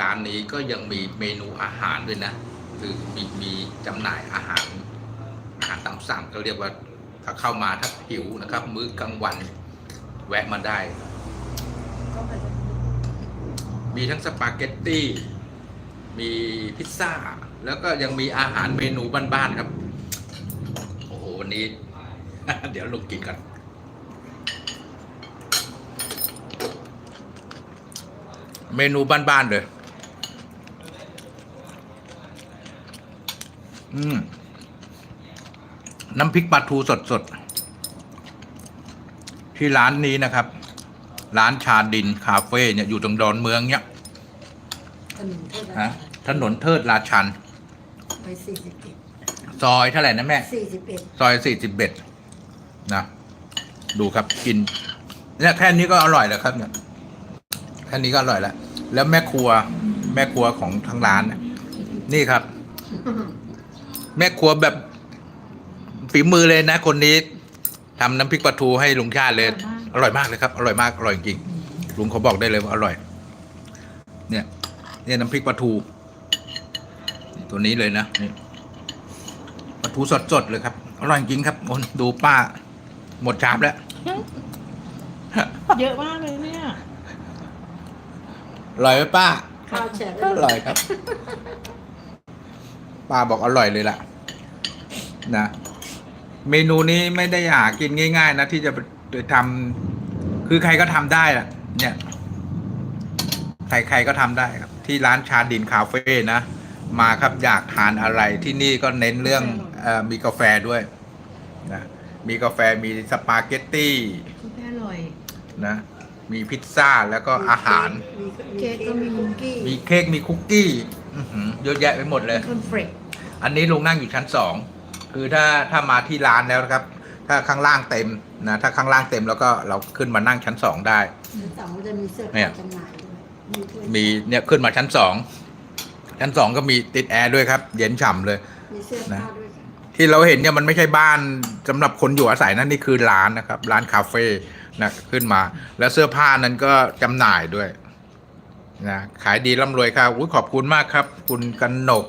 ร้านนี้ก็ยังมีเมนูอาหารด้วยนะ คือมีมีจำหน่ายอาหาร อาหารตามสั่งก็เรียกว่าถ้าเข้ามาถ้าหิวนะครับ มื้อกลางวันแวะมาได้ มีทั้งสปาเกตตี้ มีพิซซ่า แล้วก็ยังมีอาหารเมนูบ้านๆครับ โอ้โห วันนี้ เดี๋ยวลงกินกันเมนูบ้านๆเลย อืม น้ำพริกปลาทูสดๆที่ร้านนี้นะครับ ร้านชาดินคาเฟ่เนี่ยอยู่ตรงดอนเมืองเนี่ยถนนเท่าไหร่ฮะถนนเทิดราชันไปสี่สิบเอ็ดซอยเท่าไหร่นะแม่สี่สิบเอ็ดซอยสี่สิบเอ็ดนะดูครับกินเนี่ยแค่นี้ก็อร่อยแล้วครับ เนี่ยแค่นี้ก็อร่อยแล้ว แล้วแม่ครัว แม่ครัวของทางร้านเนี่ยนี่ครับ แม่ครัวแบบฝีมือเลยนะ คนนี้ทำน้ำพริกปลาทูให้ลุงชาติเลย อร่อยมากเลยครับ อร่อยมาก อร่อยจริง ลุงเขาบอกได้เลยว่าอร่อย เนี่ย เนี่ยน้ำพริกปลาทูนี่ตัวนี้เลยนะนี่ปลาทูสดๆเลยครับ อร่อยจริงครับโอ้ดูป้า หมดชามแล้ว เยอะมากเลยเนี่ย อร่อยไหมป้า ข้าวแฉะอร่อยครับ ป้าบอกอร่อยเลยล่ะ นะ เมนูนี้ไม่ได้หากินง่าย ๆ นะ ที่จะไปทำคือใครก็ทำได้ล่ะ เนี่ย ใครๆก็ทำได้ครับ ที่ร้านชาดินคาเฟ่นะ มาครับอยากทานอะไรที่นี่ก็เน้นเรื่องเออมีกาแฟด้วยนะมีกาแฟมีสปาเกตตี้กาแฟอร่อยนะมีพิซซ่าแล้วก็อาหารมีเค้กก็มีคุกกี้ มีเค้กมีคุกกี้อื้อหือเยอะแยะไปหมดเลยคอนเฟรก อันนี้ลุงนั่งอยู่ชั้นสองคือถ้าถ้ามาที่ร้านแล้วนะครับ ถ้าข้างล่างเต็มนะถ้าข้างล่างเต็มแล้วก็เราขึ้นมานั่งชั้นสองได้สองก็จะมีเสื้อเนี่ผ้ายจำหน่ายด้วยมีถ้วยมีเนี่ยขึ้นมาชั้นสองชั้นสองก็มีติดแอร์ด้วยครับ เย็นฉ่ำเลย มีเสื้อผ้าด้วยค่ะที่เราเห็นเนี่ยมันไม่ใช่บ้านสำหรับคนอยู่อาศัยนั่นนี่คือร้านนะครับ ร้านคาเฟ่นะขึ้นมา แล้วเสื้อผ้านั้นก็จำหน่ายด้วยนะขายดีร่ำรวยครับอุ๊ยขอบคุณมากครับ คุณกันหนก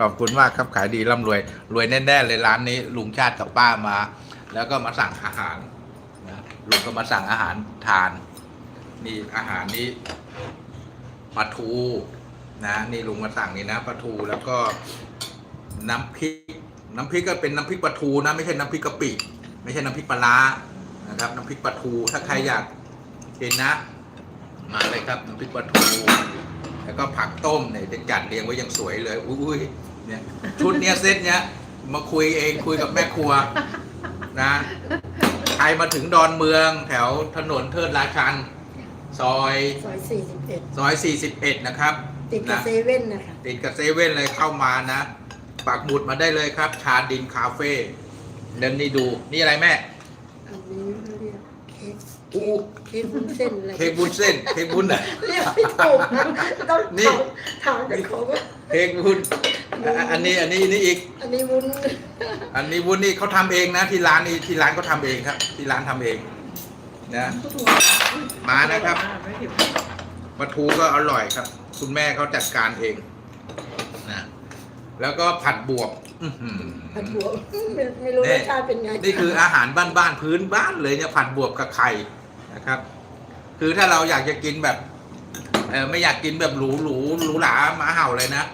ขอบคุณมากครับขายดีร่ำรวย รวยแน่ๆเลยร้านนี้ ลุงชาติกับป้ามา แล้วก็มาสั่งอาหารนะลุงก็มาสั่งอาหารทาน นี่อาหารนี้ปลาทูนะนี่ลุงมาสั่งนี่นะปลาทูแล้วก็น้ำพริก น้ำพริกก็เป็นน้ำพริกปลาทูนะ ไม่ใช่น้ำพริกกะปิไม่ใช่น้ำพริกปลาร้านะครับน้ำพริกปลาทูถ้าใครอยากกินนะ มาเลยครับน้ำพริกปลาทู แล้วก็ผักต้มเนี่ยจะจัดเรียงไว้อย่างสวยเลยอุ้ยเนี่ยชุดเนี้ยเซตเนี้ยมาคุยเองคุยกับแม่ครัวนะใครมาถึงดอนเมืองแถวถนนเทิดราชัน ซอยซอยสี่สิบเอ็ดซอย41นะครับ ติดกับนะเซเว่นนะคะติดกับเซเว่นเลยเข้ามานะ ปักหมุดมาได้เลยครับ ชาดินคาเฟ่เดินนี่ดูนี่อะไรแม่อันนี้ เขาเรียกเค้กอู้เค้กวุ้นเส้นอะไรเค้กบุญเส้นเค้กบุญอะ เรียกไม่ถูกนะต้องนี่ ถามถามจากเขาว่า เค้กบุญอะอันนี้อันนี้อันนี้อีก อันนี้วุ้นอันนี้วุ้นนี่เขาทำเองนะ ที่ร้านนี่ที่ร้านเขาทำเองครับ ที่ร้านทำเองนะมานะครับ ปลาทูก็อร่อยครับ คุณแม่เขาจัดการเองนะ แล้วก็ผัดบวบอื้อหือผัดบวกไม่ไม่รู้นี่รสชาติเป็นไงนี่คืออาหารบ้านๆพื้นบ้านเลยเนี่ยผัดบวบกับไข่นะครับ คือถ้าเราอยากจะกินแบบเออไม่อยากกินแบบหรูหรูหรูหราหมาเห่าเลยนะ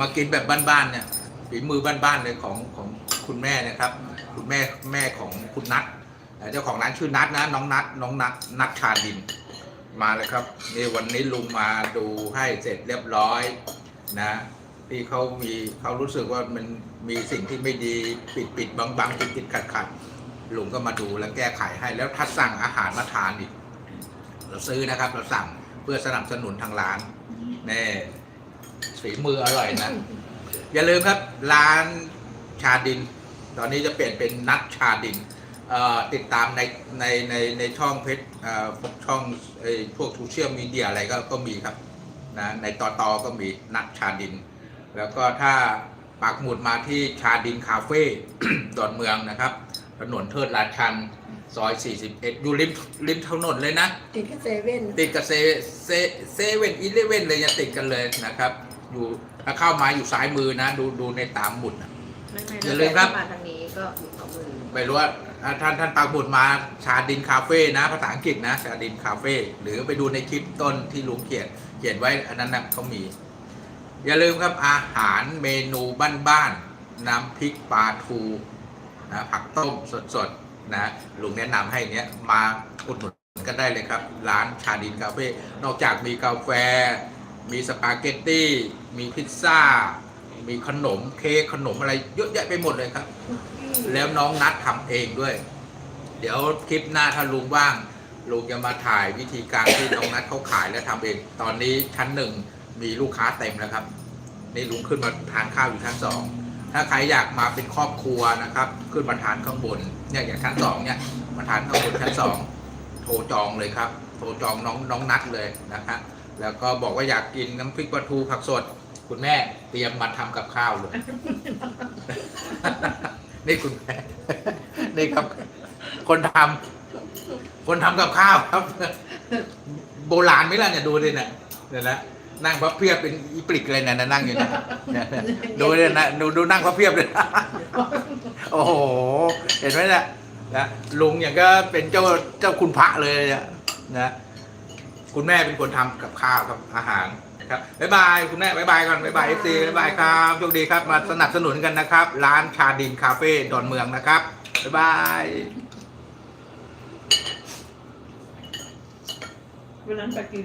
มากินแบบบ้านๆเนี่ยฝีมือบ้านๆเลยของของคุณแม่นะครับ คุณแม่แม่ของคุณนัทเอ่อเจ้าของร้านชื่อนัทนะ น้องนัทน้องนัทนัทชาดิน มาเลยครับนี่วันนี้ลุงมาดูให้เสร็จเรียบร้อย นะที่เขามีเขารู้สึกว่ามันมีสิ่งที่ไม่ดีปิดปิดบังบังติดติดขัดขัดลุงก็มาดูแล้วแก้ไขให้แล้วถ้าสั่งอาหารมาทานอีก เราซื้อนะครับ เราสั่งเพื่อสนับสนุนทางร้านแน่ฝีมืออร่อยนะ อย่าลืมครับร้านชาดิน ตอนนี้จะเปลี่ยนเป็นนัดชาดินติดตามในในในในช่องเพจช่อพวกช่องพวกโซเชียลมีเดียอะไรก็ก็มีครับ นะในต่อตอก็มีนัดชาดิน แล้วก็ถ้าปักหมุดมาที่ชาดินคาเฟ่ดอนเมืองนะครับ ถนนเทิดราชันซซอย 41 อยู่ริมริมถนนเลยนะ ติดกับเซเว่นติดกับเซเซเซเว่นอีเลเว่นเลยจะติดกันเลยนะครับ อยู่ถ้าเข้ามาอยู่ซ้ายมือนะ ดูดูในตามหมุดนะไม่ไม่อย่าลืมครับ มาทางนี้ก็อยู่ขวามือ ไม่รู้ว่าอ่า ท่านท่านปักหมุดมาชาดินคาเฟ่นะภาษาอังกฤษนะชาดินคาเฟ่หรือไปดูในคลิปต้นที่ลุงเขียนเขียนไว้อันนั้นนะเขามี อย่าลืมครับอาหารเมนูบ้านๆน้ำพริกปลาทูนะผักต้มสดๆนะลุงแนะนำให้เนี้ยมาอุดหนุนกันได้เลยครับ ร้านชาดินคาเฟ่นอกจากมีกาแฟ มีสปาเกตตี้มีพิซซ่า มีขนมเค้กขนมอะไรเยอะแยะไปหมดเลยครับ แล้วน้องนัดทำเองด้วย เดี๋ยวคลิปหน้าถ้าลุงว่าง ลุงจะมาถ่ายวิธีการที่น้องนัดเขาขายและทำเอง ตอนนี้ชั้นหนึ่งมีลูกค้าเต็มแล้วครับ นี่ลุงขึ้นมาทานข้าวอยู่ชั้นสองถ้าใครอยากมาเป็นครอบครัวนะครับ ขึ้นมาทานข้างบนเนี่ยอย่างชั้นสองเนี่ยมาทานข้างบนชั้นสองโทรจองเลยครับ โทรจองน้องน้องนัดเลยนะครับแล้วก็บอกว่าอยากกินน้ำพริกปลาทูผักสด คุณแม่เตรียมมาทำกับข้าวเลย นี่คุณแม่นี่ครับ คนทำคนทำกับข้าวครับ โบราณไหมล่ะเนี่ยดูดิเนี่ยเดี๋ยวนะนั่งพับเพียบเป็นอีปลิกเลยเนยนะนั่งอยู่นะเนี่ยเนี่ยดูเลยนะดูดูนั่งพับเพียบเลยโอ้โหเห็นไหมเนี่ยนะลุงอย่างก็เป็นเจ้าเจ้าคุณพระเลยเนี่ยนะคุณแม่เป็นคนทำกับข้าวครับอาหาร นะครับบ๊ายบายคุณแม่บ๊ายบายก่อนบ๊ายบายเอฟซีบ๊ายบายครับโชคดีครับมาสนับสนุนกันนะครับ ร้านชาดินคาเฟ่ดอนเมืองนะครับบ๊ายบายวันนั้นไปกิน